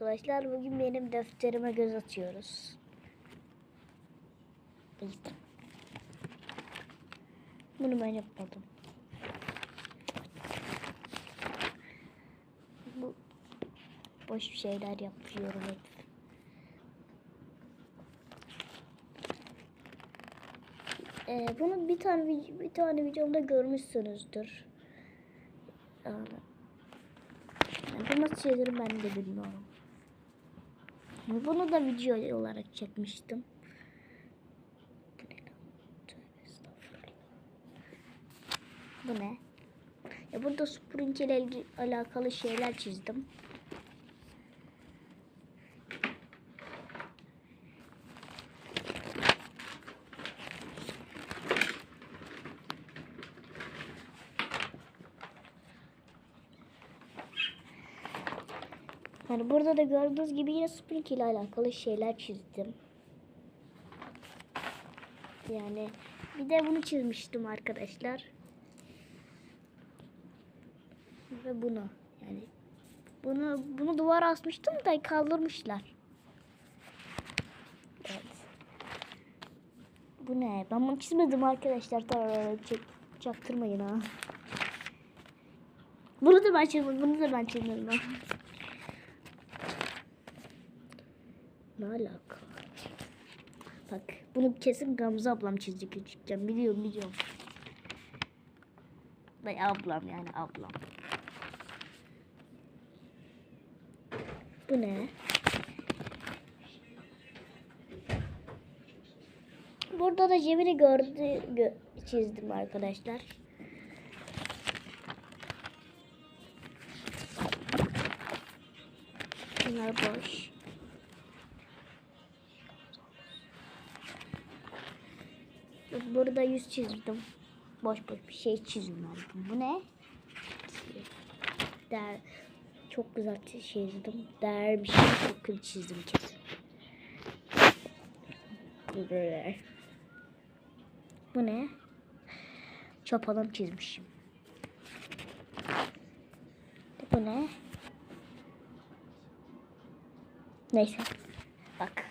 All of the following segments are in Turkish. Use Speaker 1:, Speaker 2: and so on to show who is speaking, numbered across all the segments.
Speaker 1: arkadaşlar. Bugün benim defterime göz atıyoruz. Bunu ben yapmadım. Bu boş şeyler yapıyorum hep. Ee, bunu bir tane bir tane videomda görmüşsünüzdür. Yani, bu nasıl çevirir ben de bilmiyorum. Bunu da video olarak çekmiştim. Bu ne? Ya burada Spring ile alakalı şeyler çizdim. Yani burada da gördüğünüz gibi yine Spring ile alakalı şeyler çizdim. Yani bir de bunu çizmiştim arkadaşlar. Ve bunu yani bunu bunu duvara asmıştım da kaldırmışlar. Evet. Bu ne? Ben bunu çizmedim arkadaşlar. Çaktırmayın ha. Bunu da ben çizmedim. Bunu da ben çizmedim. ha. Ne alaka? Bak bunu kesin Gamze ablam çizdi küçükken. Biliyorum biliyorum. Vay ablam yani ablam. Bu ne? Burada da Cemil'i gördü gö çizdim arkadaşlar. Bunlar boş. Burada yüz çizdim. Boş boş bir şey ben. Bu ne? Der, çok güzel çizdim. Der bir şey çok kötü çizdim kesin. Böyle. Bu ne? Çapalım çizmişim. Bu ne? Neyse. Bak.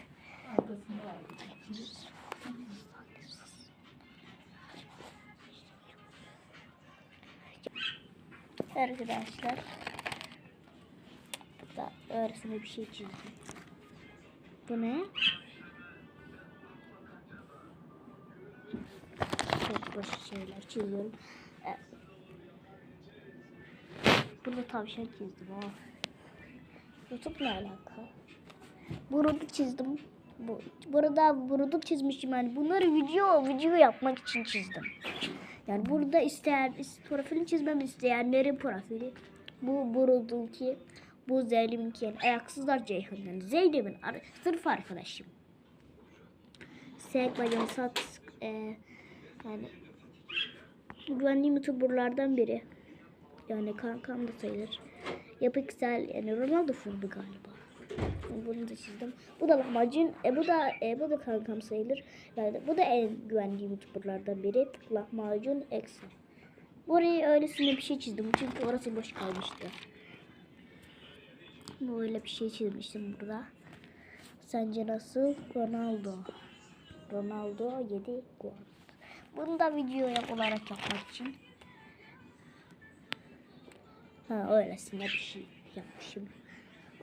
Speaker 1: Arkadaşlar. Burada öylesine bir şey çizdim. Bu ne? Çok boş şeyler çiziyorum. Evet. Burada tavşan çizdim ha. YouTube ne alaka? Burudu çizdim. Bu, burada burudu çizmişim yani. Bunları video video yapmak için çizdim. Yani burada isteyen is- profilini çizmem isteyenlerin profili. Bu Burud'unki, bu Zeynep'inki ayaksızlar Ceyhan yani Zeynep'in sırf arkadaşım. Sek bacım sat e, yani güvenliğim youtuberlardan biri. Yani kankam da sayılır. Yapıksel yani Ronaldo furbu galiba. Bunu da çizdim. Bu da lahmacun. E, bu da e, bu da kankam sayılır. Yani bu da en güvendiğim youtuberlardan biri. Lahmacun Excel. Buraya öylesine bir şey çizdim. Çünkü orası boş kalmıştı. Böyle bir şey çizmiştim burada. Sence nasıl? Ronaldo. Ronaldo 7 gol. Bunu da video yap olarak yapmak için. Ha öylesine bir şey yapmışım.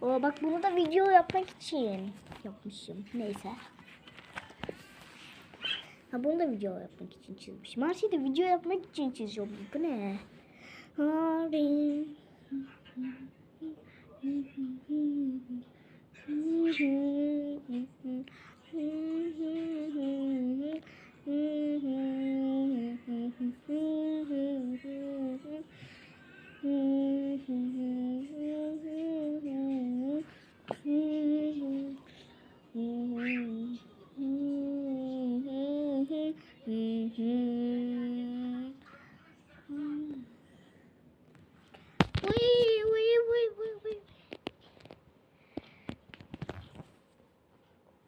Speaker 1: O bak bunu da video yapmak için yapmışım. Neyse. Ha bunu da video yapmak için çizmişim. Her şeyi de video yapmak için çiziyorum. Bu ne? Hari.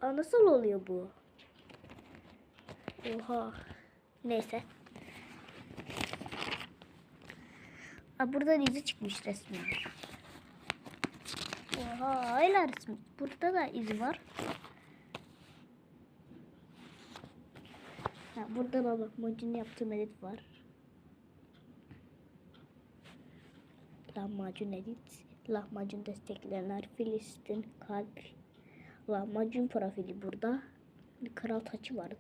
Speaker 1: Aa, nasıl oluyor bu? Oha. Neyse. Aa, burada dizi çıkmış resmen. Oha hala resmi. Burada da iz var. Ha, burada da lahmacun yaptığım edit var. Lahmacun edit. Lahmacun destekleyenler Filistin kalp. Lahmacun profili burada. Bir kral taçı var.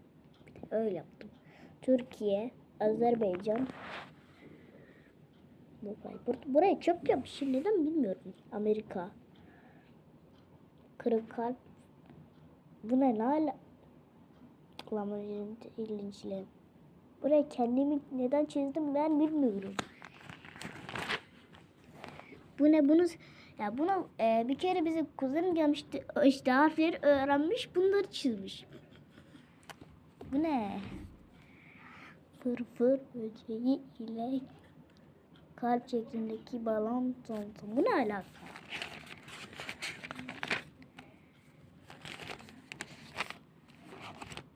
Speaker 1: Öyle yaptım. Türkiye, Azerbaycan. Buraya çöp yapmışım. Neden bilmiyorum. Amerika. Kırık kalp. Bu ne ala? Lahmacun ilginçli. Buraya kendimi neden çizdim ben bilmiyorum. Bu ne bunu ya bunu e, bir kere bize kuzenim gelmişti işte harfleri öğrenmiş bunları çizmiş. Bu ne? Fırfır böceği ile kalp şeklindeki balon tonton. Bu ne alaka?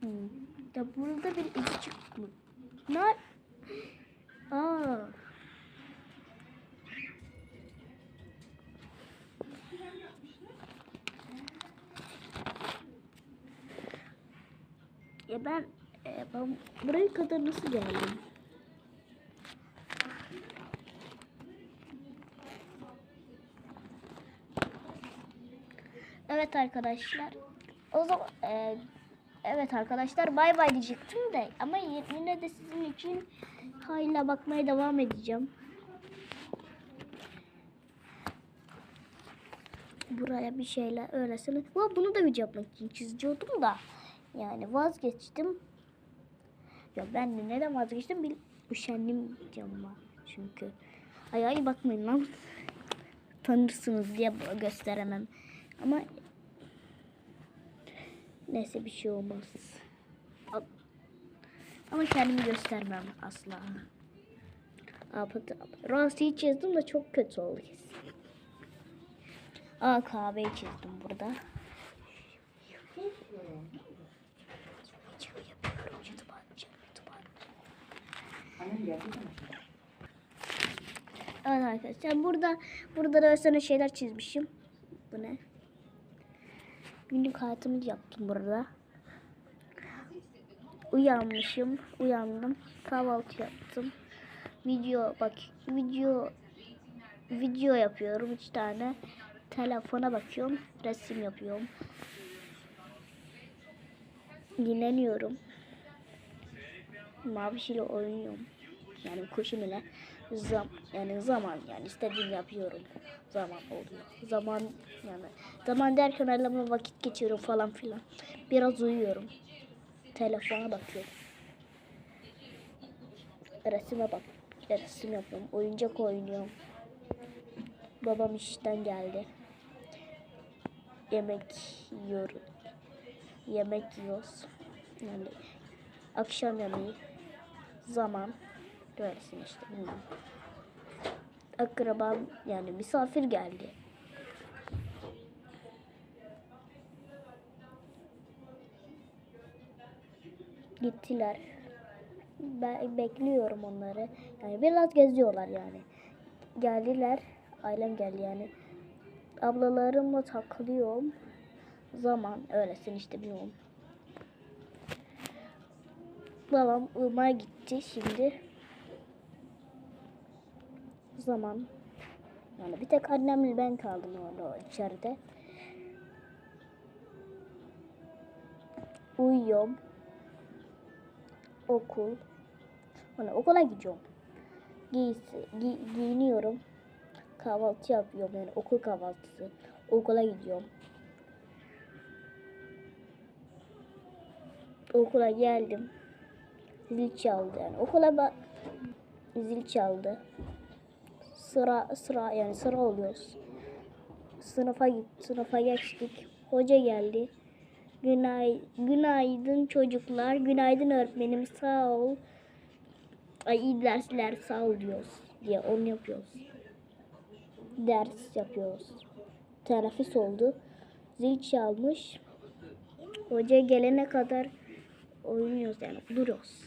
Speaker 1: Hmm. Ya burada bir iz çıkmış. Ne? Aa. Ya ben, e, ben buraya kadar nasıl geldim? Evet arkadaşlar. O zaman e, evet arkadaşlar bay bay diyecektim de ama yine de sizin için hala bakmaya devam edeceğim. Buraya bir şeyler öylesine. Bu bunu da video yapmak için çiziyordum da. Yani vazgeçtim. Ya ben de neden vazgeçtim? Bil üşendim ben. Çünkü. Ay ay bakmayın lan. Tanırsınız diye gösteremem. Ama neyse bir şey olmaz. Ama kendimi göstermem asla. Apatı, Rossi'yi çizdim de çok kötü oldu kesin. Aa kahveyi çizdim burada. Evet arkadaşlar burada burada da sana şeyler çizmişim. Bu ne? Günlük hayatımı yaptım burada. Uyanmışım, uyandım, kahvaltı yaptım. Video bak, video video yapıyorum üç tane. Telefona bakıyorum, resim yapıyorum. Dinleniyorum. Mavişiyle oynuyorum. Yani kuşum ile zam yani zaman yani istediğimi yapıyorum. Zaman oluyor. Zaman yani zaman derken elime vakit geçiriyorum falan filan. Biraz uyuyorum. Telefona bakıyorum. Resime bak. Resim yapıyorum. Oyuncak oynuyorum. Babam işten geldi. Yemek yiyorum. Yemek yiyoruz. Yani akşam yemeği zaman böylesin işte bilmiyorum. Akrabam yani misafir geldi. Gittiler. Ben bekliyorum onları. Yani biraz geziyorlar yani. Geldiler. Ailem geldi yani. Ablalarımla takılıyorum. Zaman öylesin işte bilmiyorum. Babam ırmağa gitti şimdi. Zaman. Yani bir tek annemle ben kaldım orada içeride. Uyuyorum. Okul. Hani okula gidiyorum. Giysi, gi, giyiniyorum. Kahvaltı yapıyorum yani okul kahvaltısı. Okula gidiyorum. Okula geldim. Zil çaldı yani. Okula bak zil çaldı. Sıra sıra yani sıra oluyoruz. Sınıfa git, sınıfa geçtik. Hoca geldi. Günay, günaydın çocuklar. Günaydın öğretmenim sağ ol. Ay iyi dersler sağ ol diyoruz diye onu yapıyoruz. Ders yapıyoruz. Teneffüs oldu. Zil çalmış. Hoca gelene kadar oynuyoruz yani duruyoruz.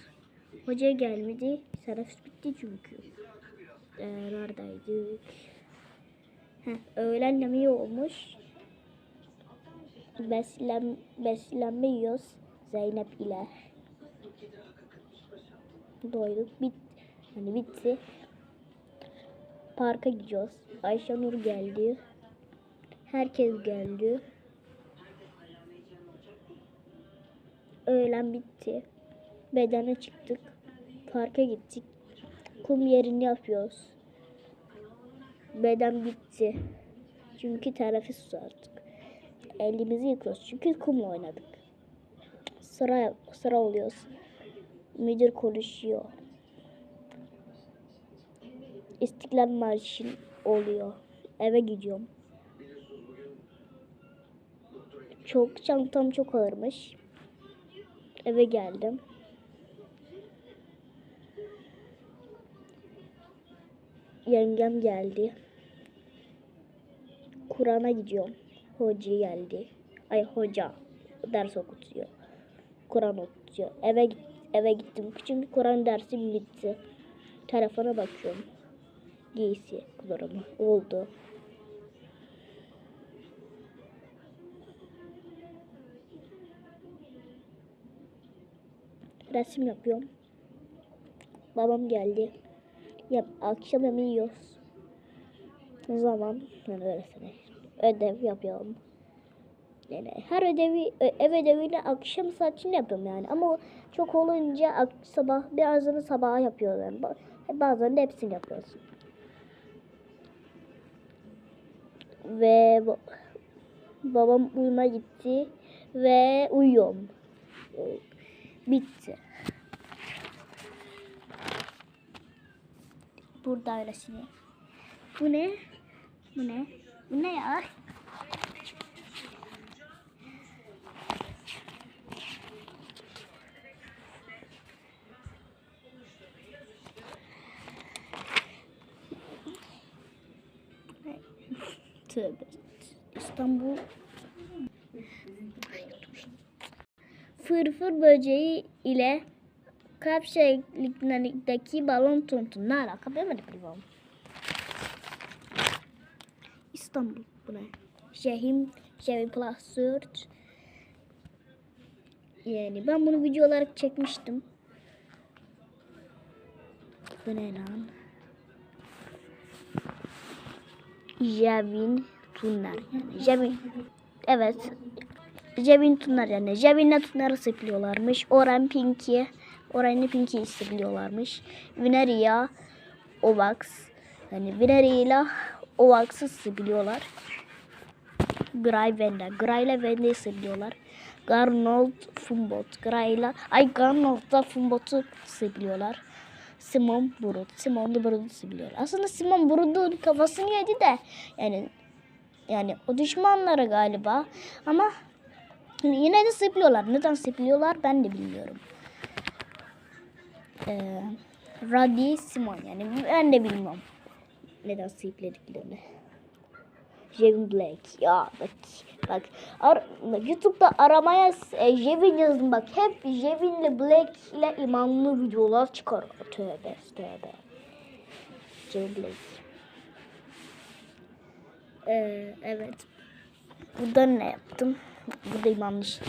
Speaker 1: Hoca gelmedi. Teneffüs bitti çünkü. Ee, neredeydik? Heh, öğlen yemeği olmuş. Beslen, beslenme yiyoruz Zeynep ile. Doyduk. Bit, hani bitti. Parka gidiyoruz. Ayşenur geldi. Herkes geldi. Öğlen bitti. Bedene çıktık. Parka gittik. Kum yerini yapıyoruz. Beden bitti. Çünkü teneffüs artık. Elimizi yıkıyoruz. Çünkü kumla oynadık. Sıra sıra oluyoruz. Müdür konuşuyor. İstiklal Marşı oluyor. Eve gidiyorum. Çok çantam çok ağırmış. Eve geldim. Yengem geldi. Kur'an'a gidiyorum. Hoca geldi. Ay hoca ders okutuyor. Kur'an okutuyor. Eve eve gittim. Çünkü Kur'an dersim bitti. Telefona bakıyorum. Giysi durumu oldu. Resim yapıyorum. Babam geldi. Yap, akşam yemeği yiyoruz. O zaman yani öylesine ödev yapıyorum. Yani her ödevi ev ödevini akşam saatinde yapıyorum yani. Ama çok olunca sabah birazını sabaha yapıyorum. Bazen de hepsini yapıyoruz. Ve ba- babam uyuma gitti ve uyuyorum. Bitti. Burada öylesine. Bu ne? Bu ne? Bu ne ya? Tövbe. İstanbul fırfır böceği ile kalp şeklindeki balon tontu ne alaka ben bilmiyorum. İstanbul bu ne? Şehim, Şehim Plus 4. Yani ben bunu video olarak çekmiştim. Bu ne lan? Jevin Tunlar yani. Jevin. Evet. Jevin Tunlar yani. Jevin'le Tunar'ı sıplıyorlarmış. Oran Pinky. Oran'la Pinky'yi sıplıyorlarmış. Vineria Ovax. Yani Vineria ile Ovax'ı sıplıyorlar. Gray Venda. Gray ile Venda'yı sıplıyorlar. Garnold Fumbot. Gray ile Ay Garnold'da Fumbot'u sıplıyorlar. Simon Burut. Simon da Burut'u sıplıyor. Aslında Simon Burut'un kafasını yedi de yani yani o düşmanları galiba ama yine de sıplıyorlar. Neden sıplıyorlar ben de bilmiyorum. Ee, Radi Simon yani ben de bilmiyorum. Neden sıplediklerini. Jevin Black. Ya bak bak ar YouTube'da aramaya e, Jevin yazın bak hep Jevin'le Black ile imanlı videolar çıkar. Tövbe tövbe. Jevin Black. Ee, evet. Burada ne yaptım? Burada imanlı şey.